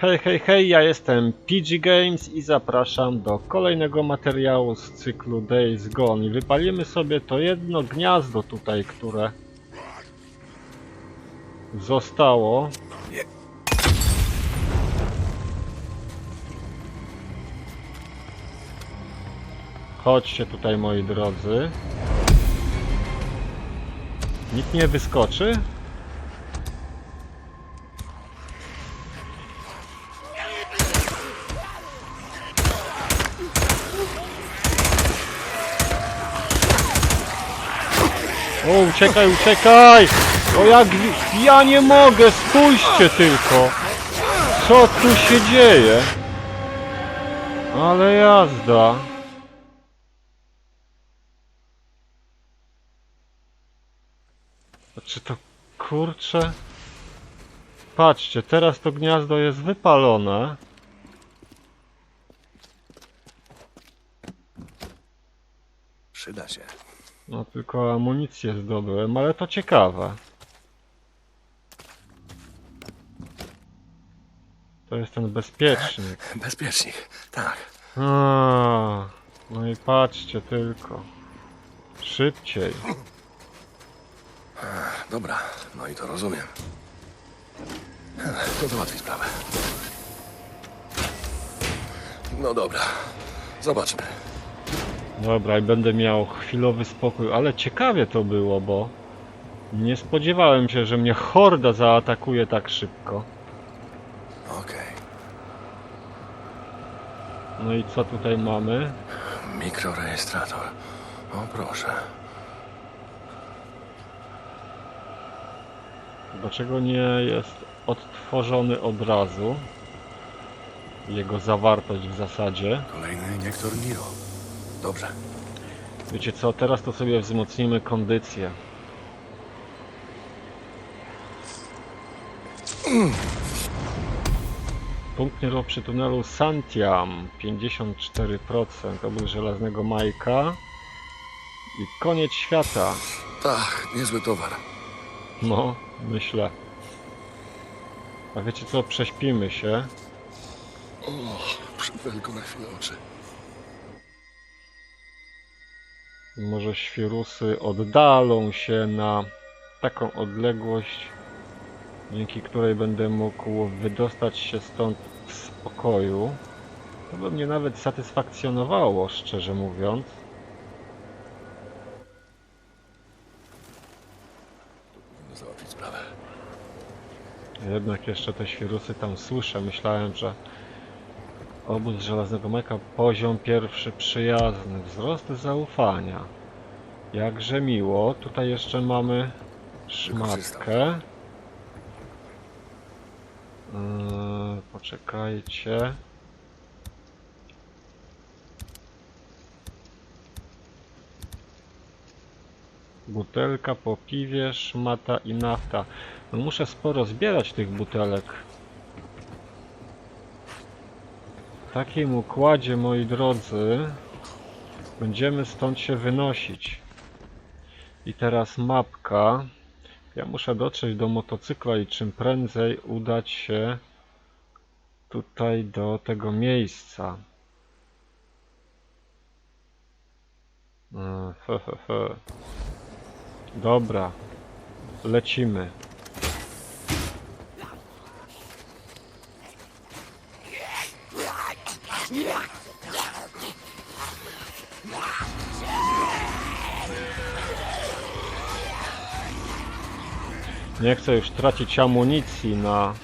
Hej, hej, hej, ja jestem PG Games i zapraszam do kolejnego materiału z cyklu Days Gone. I wypalimy sobie to jedno gniazdo tutaj, które zostało. Chodźcie tutaj, moi drodzy. Nikt nie wyskoczy? O, uciekaj, uciekaj! O jak... Ja nie mogę, spójrzcie tylko! Co tu się dzieje? Ale jazda. A Czy to kurcze? Patrzcie, teraz to gniazdo jest wypalone. Przyda się. No tylko amunicję zdobyłem, ale to ciekawe. To jest ten bezpiecznik. Bezpiecznik. Tak. A, no i patrzcie tylko. Szybciej. Dobra, no i to rozumiem. To załatwi sprawę. No dobra. Zobaczmy. Dobra, i będę miał chwilowy spokój, ale ciekawie to było, bo nie spodziewałem się, że mnie horda zaatakuje tak szybko. Okej. No i co tutaj mamy? Mikrorejestrator. O proszę. Dlaczego nie jest odtworzony od razu? Jego zawartość w zasadzie. Kolejny iniektor Niro. Dobrze. Wiecie co, teraz to sobie wzmocnimy kondycję. Punkt mieru przy tunelu Santiam 54%, obóz żelaznego Majka i koniec świata. Tak, niezły towar. No, myślę. A wiecie co, prześpimy się. O, przywelko na chwilę oczy. Może świrusy oddalą się na taką odległość, dzięki której będę mógł wydostać się stąd w spokoju. To by mnie nawet satysfakcjonowało, szczerze mówiąc. Powinno załatwić sprawę. Jednak jeszcze te świrusy tam słyszę. Myślałem, że obóz żelaznego meka poziom pierwszy przyjazny. Wzrost zaufania. Jakże miło. Tutaj jeszcze mamy szmatkę. Yy, poczekajcie. Butelka po piwie, szmata i nafta. No muszę sporo zbierać tych butelek. W takim układzie, moi drodzy, będziemy stąd się wynosić. I teraz mapka. Ja muszę dotrzeć do motocykla i czym prędzej udać się tutaj do tego miejsca. E, He, he. Dobra, lecimy. Nie chcę już tracić amunicji na,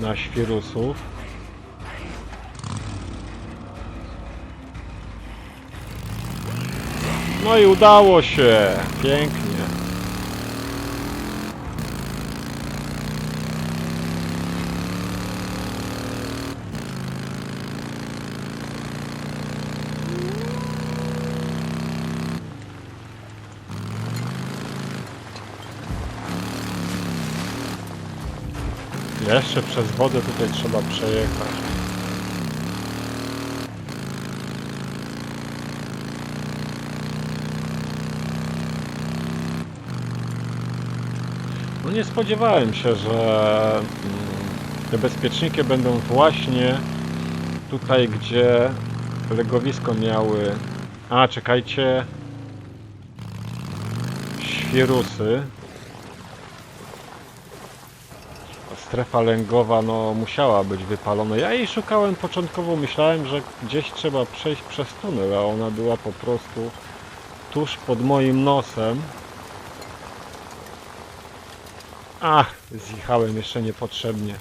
na świrusów. No i udało się! Pięknie. Jeszcze przez wodę tutaj trzeba przejechać. No nie spodziewałem się, że mm, Te bezpieczniki będą właśnie tutaj, gdzie legowisko miały... A, czekajcie. Świrusy. Strefa lęgowa no musiała być wypalona. Ja jej szukałem początkowo, myślałem, że gdzieś trzeba przejść przez tunel, a ona była po prostu tuż pod moim nosem. Ach, zjechałem jeszcze niepotrzebnie.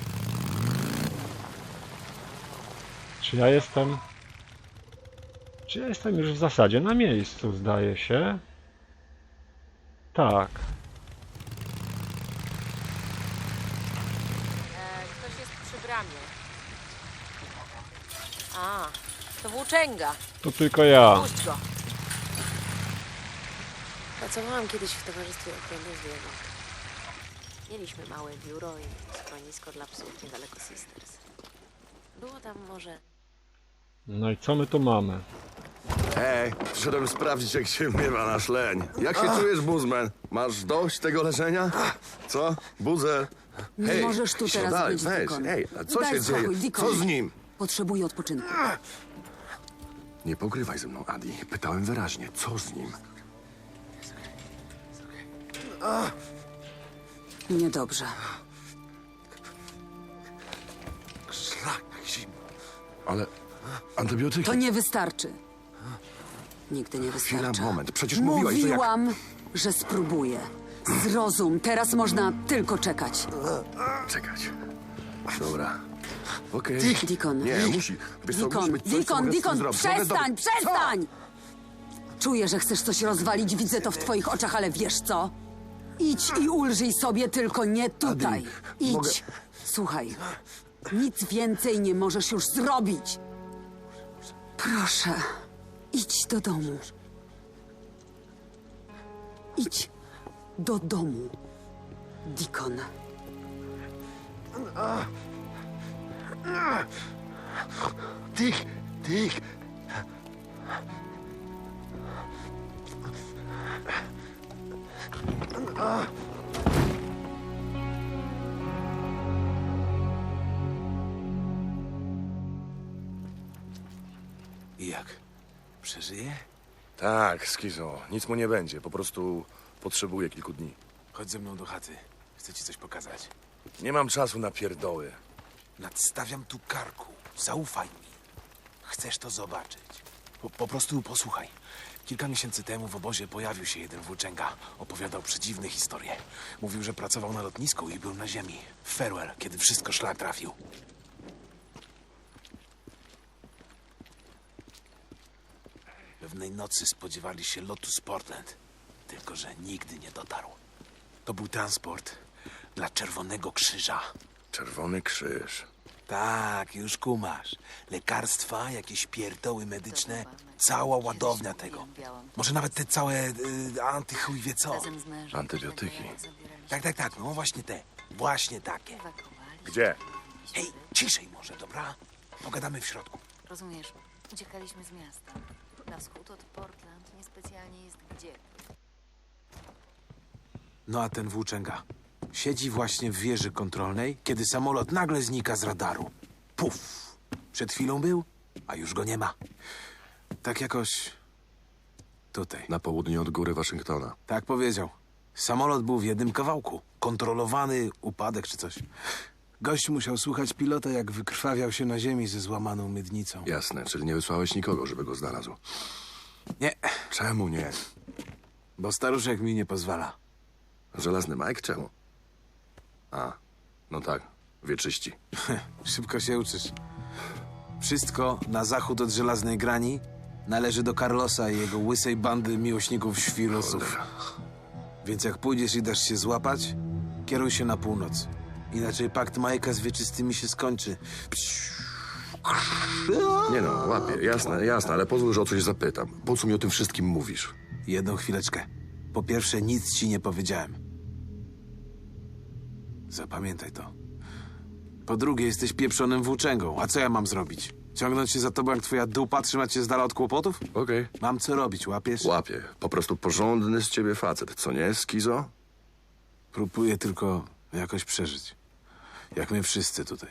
Czy ja jestem... Czy ja jestem już w zasadzie na miejscu, zdaje się? Tak. E, ktoś jest przy bramie. A, to włóczęga. To tylko ja. Puść go. Pracowałam kiedyś w towarzystwie ochrony zwierząt. Mieliśmy małe biuro i schronisko dla psów niedaleko Sisters. Było tam może... No i co my tu mamy? Hej, przyszedłem sprawdzić, jak się miewa nasz leń. Jak się czujesz, Buzman? Masz dość tego leżenia? Co? Buzer? Nie Hej, możesz tu teraz siadaj, być, weź, Deacon. A co Daj się spokój, dzieje? Deacon. Co z nim? Potrzebuję odpoczynku. Nie pogrywaj ze mną, Adi. Pytałem wyraźnie, co z nim? Niedobrze. Szlak zimno. Ale antybiotyki... To nie wystarczy. Nigdy nie Chwila, moment. Przecież mówiłaś, że jak- Mówiłam, że spróbuję. Zrozum, teraz można tylko czekać. Czekać. Dobra. Okej. Dikon. Nie, musi. Wiesz co, musi Dikon, być coś, co Dikon, mogę z tym Dikon, zrobić. Mogę przestań, zrobić- przestań! Czuję, że chcesz coś rozwalić, widzę to w twoich oczach, ale wiesz co? Idź i ulżyj sobie, tylko nie tutaj. Adi, Idź. mogę- Słuchaj, nic więcej nie możesz już zrobić. Proszę, idź do domu. Idź do domu, Dikon. Dick, Dick. I jak? Przeżyje? Tak, Skizo. Nic mu nie będzie. Po prostu potrzebuję kilku dni. Chodź ze mną do chaty. Chcę ci coś pokazać. Nie mam czasu na pierdoły. Nadstawiam tu karku. Zaufaj mi. Chcesz to zobaczyć. Po, po prostu posłuchaj. Kilka miesięcy temu w obozie pojawił się jeden włóczęga. Opowiadał przedziwne historie. Mówił, że pracował na lotnisku i był na ziemi. W kiedy wszystko szlak trafił. Pewnej nocy spodziewali się lotu z Portland. Tylko, że nigdy nie dotarł. To był transport dla Czerwonego Krzyża. Czerwony krzyż. Tak, już kumasz. Lekarstwa, jakieś pierdoły medyczne, cała ładownia tego. Może nawet te całe y, antychuj wie co. Antybiotyki. Tak, tak, tak, no właśnie te. Właśnie takie. Gdzie? Hej, ciszej może, dobra? Pogadamy w środku. Rozumiesz, uciekaliśmy z miasta. Na wschód od Portland niespecjalnie jest gdzie. No a ten włóczęga siedzi właśnie w wieży kontrolnej, kiedy samolot nagle znika z radaru. Puf! Przed chwilą był, a już go nie ma. Tak jakoś... Tutaj. Na południe od góry Waszyngtona. Tak powiedział. Samolot był w jednym kawałku. Kontrolowany upadek czy coś. Gość musiał słuchać pilota, jak wykrwawiał się na ziemi ze złamaną miednicą. Jasne, czyli nie wysłałeś nikogo, żeby go znalazł. Nie, Czemu nie? bo staruszek mi nie pozwala. Żelazny Mike? Czemu? A, no tak. Wieczyści. Szybko się uczysz. Wszystko na zachód od żelaznej grani należy do Carlosa i jego łysej bandy miłośników. Cholera. Więc jak pójdziesz i dasz się złapać, kieruj się na północ. Inaczej pakt Majka z wieczystymi się skończy. Nie no, łapię. Jasne, jasne, ale pozwól, że o coś zapytam. Po co mi o tym wszystkim mówisz? Jedną chwileczkę. Po pierwsze, nic ci nie powiedziałem. Zapamiętaj to. Po drugie, jesteś pieprzonym włóczęgą. A co ja mam zrobić? Ciągnąć się za tobą jak twoja dupa, trzymać się z dala od kłopotów? Okej. Mam co robić, łapiesz? Łapię. Po prostu porządny z ciebie facet, co nie, Skizo? Próbuję tylko jakoś przeżyć. Jak my wszyscy tutaj.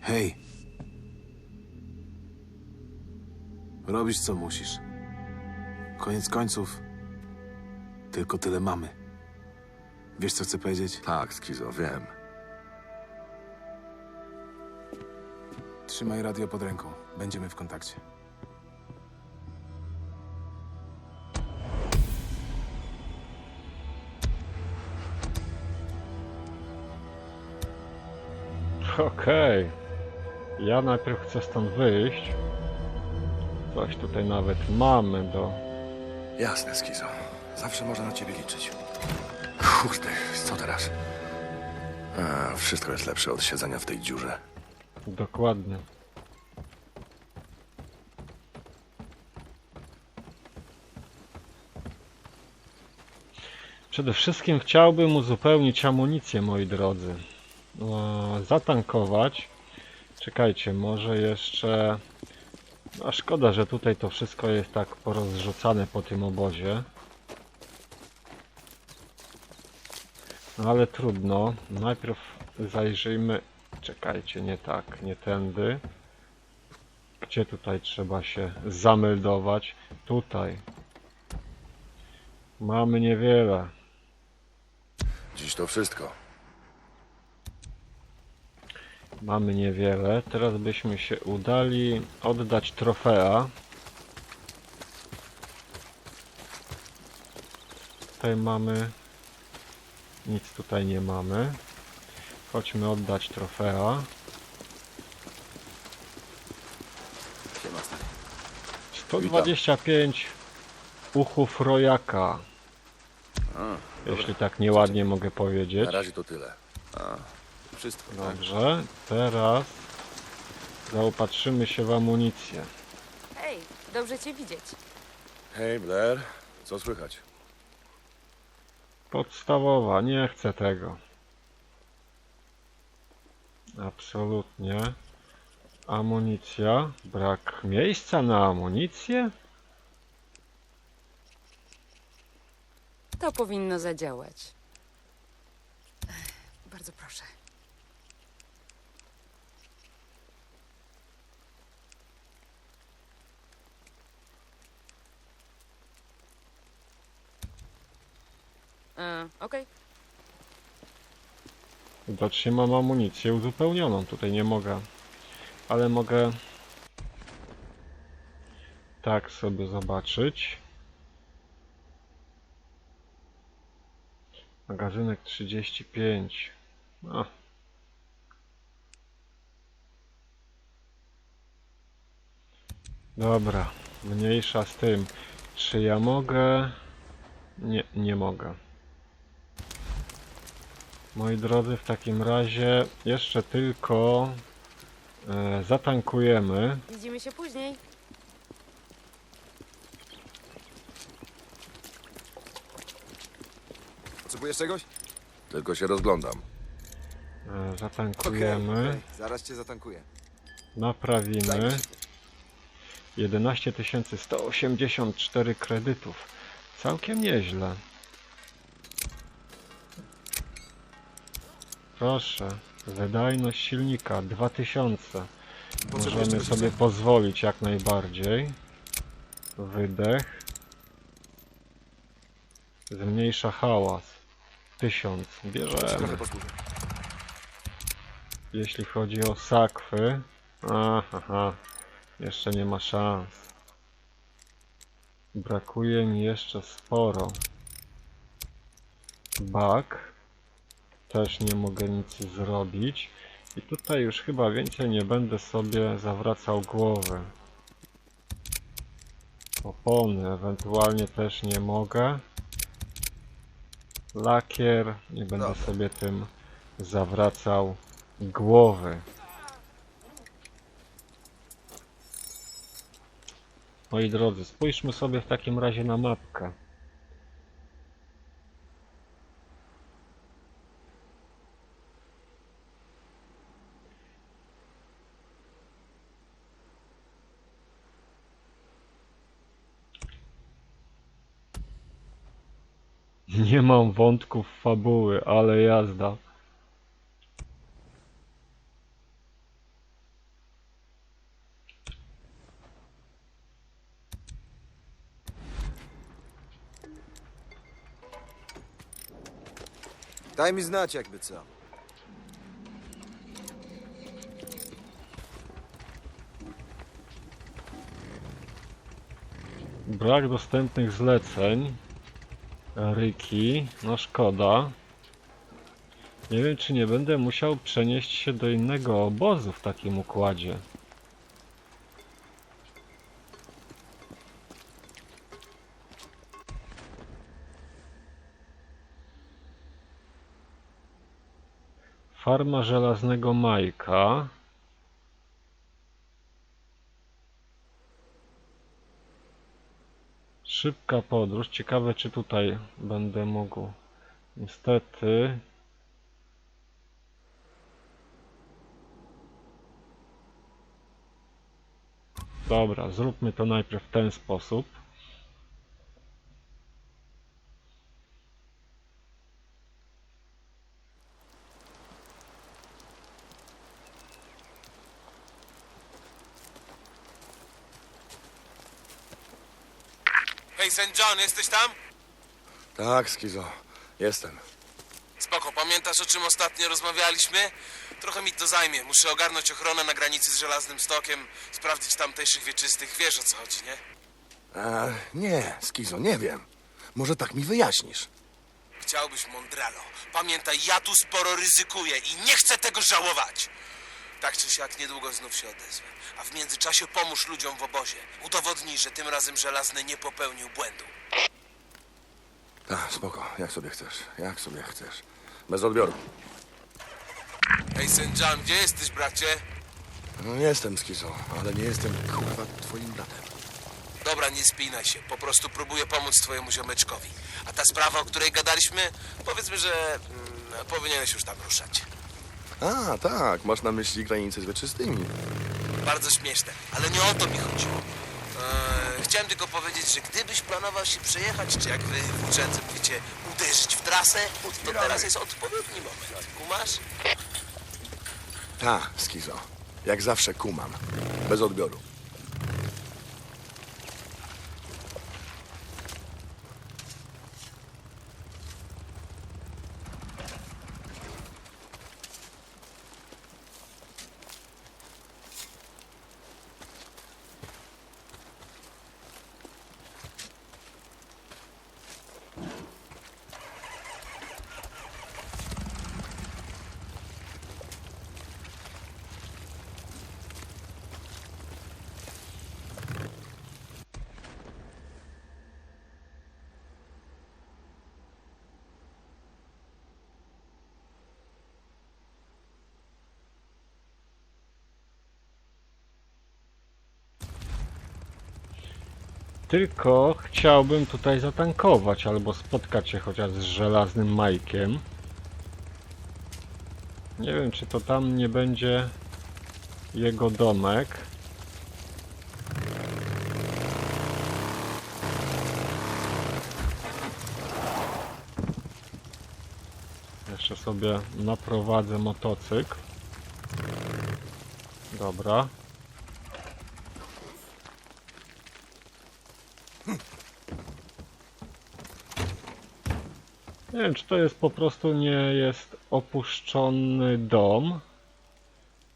Hej. Robisz co musisz. Koniec końców. Tylko tyle mamy. Wiesz co chcę powiedzieć? Tak, Skizo, wiem. Trzymaj radio pod ręką. Będziemy w kontakcie. Okej. Ja najpierw chcę stąd wyjść. Coś tutaj nawet mamy do... Jasne, Skizo. Zawsze można na ciebie liczyć. Kurde, co teraz? A, wszystko jest lepsze od siedzenia w tej dziurze. Dokładnie. Przede wszystkim chciałbym uzupełnić amunicję, moi drodzy. E, Zatankować. Czekajcie, może jeszcze... A szkoda, że tutaj to wszystko jest tak porozrzucane po tym obozie. No ale trudno. Najpierw zajrzyjmy. Czekajcie, nie tak, nie tędy. Gdzie tutaj trzeba się zameldować? Tutaj. Mamy niewiele. Dziś to wszystko. Mamy niewiele. Teraz byśmy się udali oddać trofea. Tutaj mamy. Nic tutaj nie mamy. Chodźmy oddać trofea. Siema, stary. 125 uchów rojaka. Jeśli tak nieładnie mogę powiedzieć. Na razie to tyle. Wszystko. Dobrze, teraz zaopatrzymy się w amunicję. Hej, dobrze cię widzieć. Hej, Blair. Co słychać? Podstawowa, nie chcę tego. Absolutnie. Amunicja. Brak miejsca na amunicję? To powinno zadziałać. Bardzo proszę. E, Okej. Widocznie mam amunicję uzupełnioną. Tutaj nie mogę. Ale mogę tak sobie zobaczyć. Magazynek 35. No. Dobra, mniejsza z tym. Czy ja mogę? Nie, nie mogę. Moi drodzy, w takim razie jeszcze tylko e, zatankujemy. Widzimy się później. Potrzebujesz czegoś? Tylko się rozglądam. E, zatankujemy, okej, zaraz cię zatankuję. naprawimy. Zajmij się. 11 184 kredytów. Całkiem nieźle. Proszę, wydajność silnika 2000. Potrzebujesz Możemy sobie pozwolić jak najbardziej. Wydech. Zmniejsza hałas. 1000. Bierzemy. Jeśli chodzi o sakwy. Aha, jeszcze nie ma szans. Brakuje mi jeszcze sporo. Bak. Też nie mogę nic zrobić. I tutaj już chyba więcej nie będę sobie zawracał głowy. Opony ewentualnie też nie mogę. Lakier. Nie będę Dobra. sobie tym zawracał głowy. Moi drodzy, spójrzmy sobie w takim razie na mapkę. Nie mam wątków fabuły, ale jazda. Daj mi znać, jakby co. Brak dostępnych zleceń. Ryki, no szkoda. Nie wiem, czy nie będę musiał przenieść się do innego obozu w takim układzie. Farma żelaznego Majka. Szybka podróż. Ciekawe, czy tutaj będę mógł. Niestety. Dobra, zróbmy to najpierw w ten sposób. Jesteś tam? Tak, Skizo, jestem. Spoko, pamiętasz o czym ostatnio rozmawialiśmy? Trochę mi to zajmie. Muszę ogarnąć ochronę na granicy z Żelaznym Stokiem, sprawdzić tamtejszych wieczystych. Wiesz o co chodzi, nie? A, nie, Skizo, nie wiem. Może tak mi wyjaśnisz. Chciałbyś, Mondralo. Pamiętaj, ja tu sporo ryzykuję i nie chcę tego żałować. Tak czy siak niedługo znów się odezwę. A w międzyczasie pomóż ludziom w obozie. Udowodnij, że tym razem Żelazny nie popełnił błędu. Tak, spoko, jak sobie chcesz, jak sobie chcesz. Bez odbioru. Hej. John, gdzie jesteś, bracie? No, jestem Skizo, ale nie jestem kurwa twoim bratem. Dobra, nie spinaj się. Po prostu próbuję pomóc twojemu ziomeczkowi. A ta sprawa, o której gadaliśmy, powiedzmy, że mm, powinieneś już tam ruszać. A, tak, masz na myśli granicę z wieczystymi. Bardzo śmieszne, ale nie o to mi chodziło. Eee, chciałem tylko powiedzieć, że gdybyś planował się przejechać, czy jak wy w uczędze mówicie, uderzyć w trasę, to teraz jest odpowiedni moment. Kumasz? Tak, Skizo, jak zawsze kumam. Bez odbioru. Tylko chciałbym tutaj zatankować albo spotkać się chociaż z żelaznym Majkiem. Nie wiem, czy to tam nie będzie jego domek. Jeszcze sobie naprowadzę motocykl. Dobra. Nie wiem, czy to jest po prostu nie jest opuszczony dom.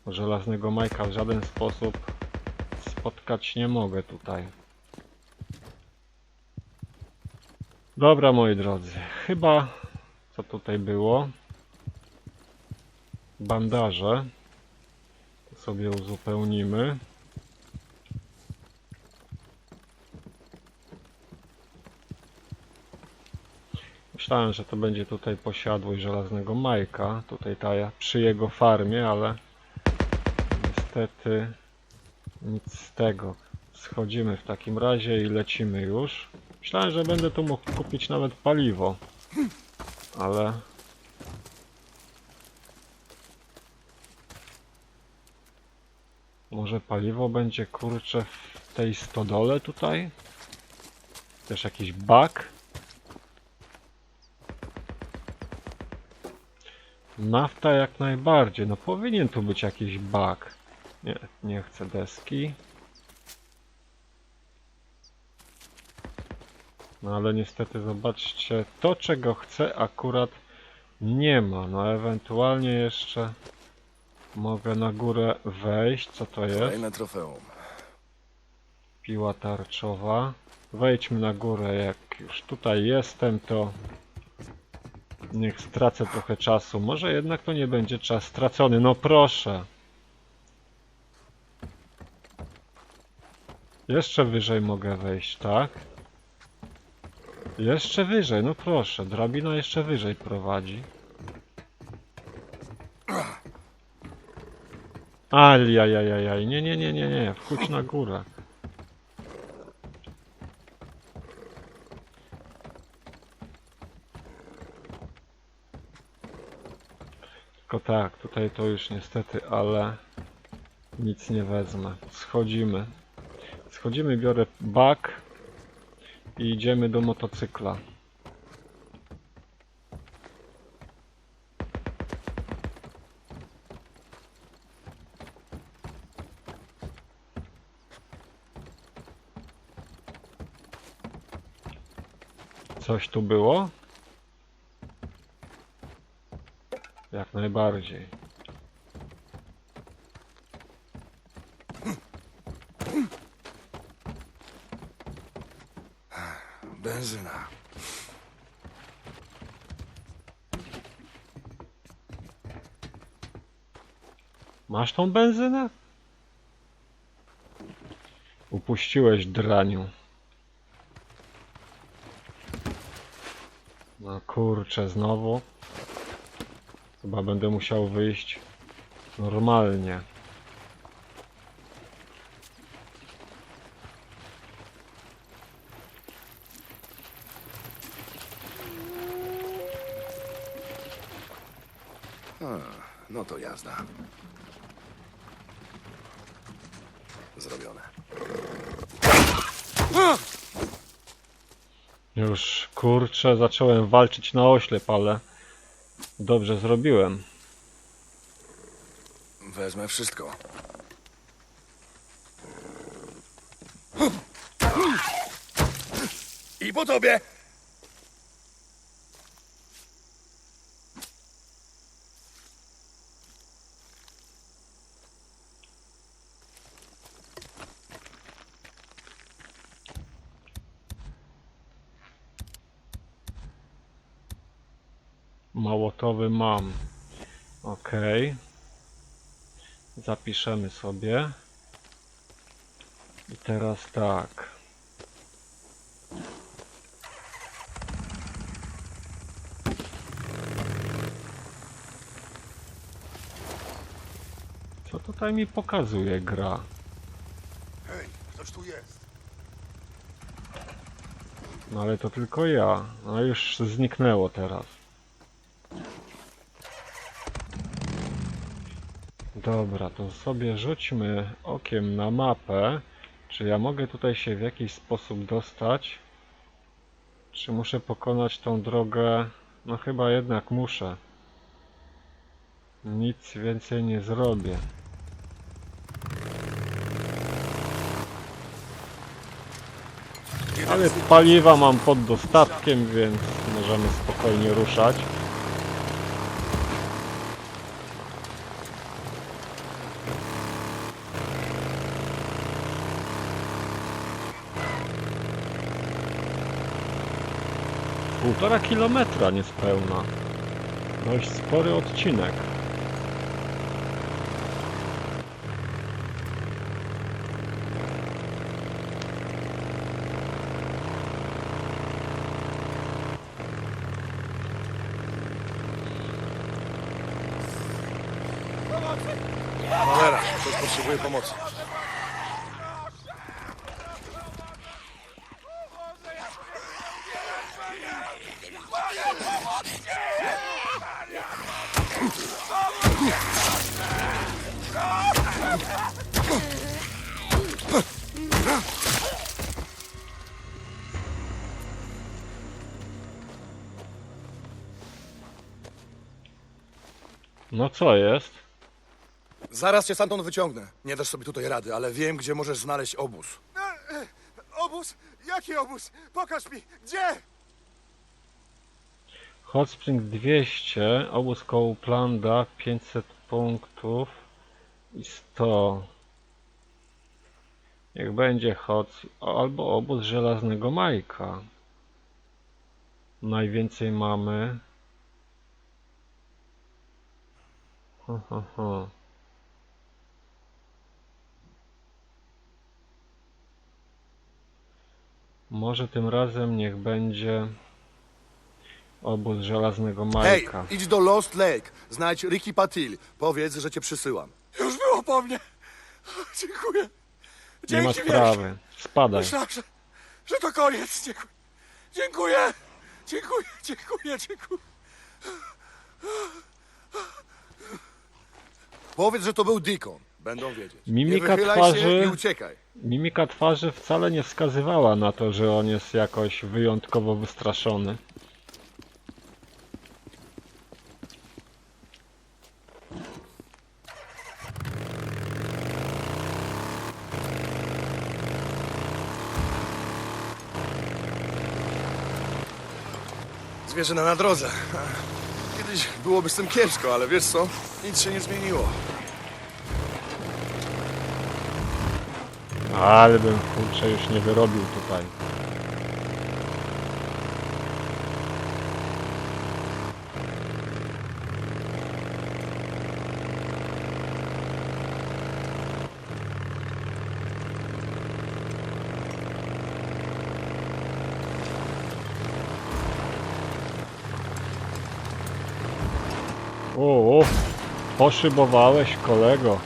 Żelaznego Majka w żaden sposób spotkać nie mogę tutaj. Dobra, moi drodzy, chyba co tutaj było? Bandaże. To sobie uzupełnimy. Myślałem, że to będzie tutaj posiadłość żelaznego Majka, tutaj ta przy jego farmie, ale niestety nic z tego. Schodzimy w takim razie i lecimy już. Myślałem, że będę tu mógł kupić nawet paliwo, ale może paliwo będzie kurcze w tej stodole tutaj? Też jakiś bak? Nafta jak najbardziej. No powinien tu być jakiś bug. Nie, nie chcę deski. No ale niestety zobaczcie, to czego chcę akurat nie ma. No ewentualnie jeszcze mogę na górę wejść. Co to jest? Kolejne trofeum. Piła tarczowa. Wejdźmy na górę, jak już tutaj jestem, to niech stracę trochę czasu. Może jednak to nie będzie czas stracony. No proszę. Jeszcze wyżej mogę wejść, tak? Jeszcze wyżej, no proszę. Drabina jeszcze wyżej prowadzi. Ajajajajaj, nie, nie, nie, nie, nie, wchódź na górę. Tylko tak, tutaj to już niestety, ale nic nie wezmę. Schodzimy. Schodzimy, biorę bak i idziemy do motocykla. Coś tu było? Jak najbardziej. Benzyna. Masz tą benzynę? Upuściłeś draniu. No kurczę, znowu. Chyba będę musiał wyjść normalnie. No to jazda. Zrobione. Już kurczę, zacząłem walczyć na oślep, ale dobrze zrobiłem. Wezmę wszystko. I po tobie! Małotowy mam. Ok. Zapiszemy sobie. I teraz tak. Co tutaj mi pokazuje gra? Hej, ktoś tu jest. No ale to tylko ja. No już zniknęło teraz. Dobra, to sobie rzućmy okiem na mapę. Czy ja mogę tutaj się w jakiś sposób dostać? Czy muszę pokonać tą drogę? No chyba jednak muszę. Nic więcej nie zrobię. Ale paliwa mam pod dostatkiem, więc możemy spokojnie ruszać. Półtora kilometra niespełna. Dość spory odcinek. No co jest? Zaraz cię stamtąd wyciągnę. Nie dasz sobie tutaj rady, ale wiem, gdzie możesz znaleźć obóz. E, e, Obóz? Jaki obóz? Pokaż mi! Gdzie? Hot Spring 200, obóz Coplanda 500 punktów i 100. Niech będzie hot albo obóz żelaznego Majka. Najwięcej mamy. Może tym razem niech będzie obóz żelaznego Hej, Majka. idź do Lost Lake. Znajdź Ricky Patil. Powiedz, że cię przysyłam. Już było po mnie. Dziękuję. Nie ma Dzięki sprawy. Spadaj. Myślałem, że, że to koniec. Dziękuję. Dziękuję. Dziękuję, dziękuję, dziękuję. Powiedz, że to był Deacon. Będą wiedzieć. Mimika nie wychylaj twarzy- się i uciekaj. Mimika twarzy wcale nie wskazywała na to, że on jest jakoś wyjątkowo wystraszony. Zwierzyna na drodze. Kiedyś byłoby z tym kiepsko, ale wiesz co? Nic się nie zmieniło. Ale bym kurczę już nie wyrobił tutaj. O, o, poszybowałeś kolego.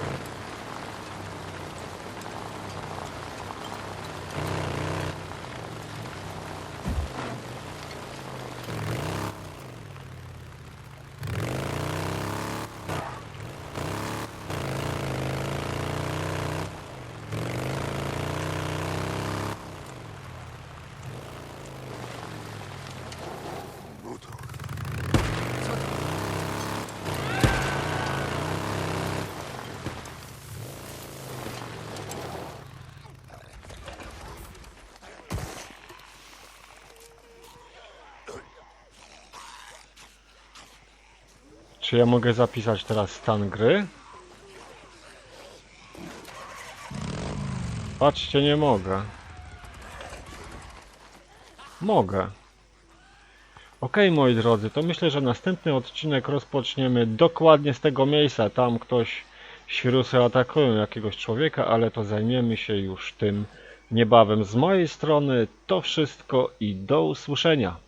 Czy ja mogę zapisać teraz stan gry? Patrzcie, nie mogę. Mogę. Ok, moi drodzy, to myślę, że następny odcinek rozpoczniemy dokładnie z tego miejsca. Tam ktoś świrusy atakują jakiegoś człowieka, ale to zajmiemy się już tym niebawem. Z mojej strony to wszystko i do usłyszenia.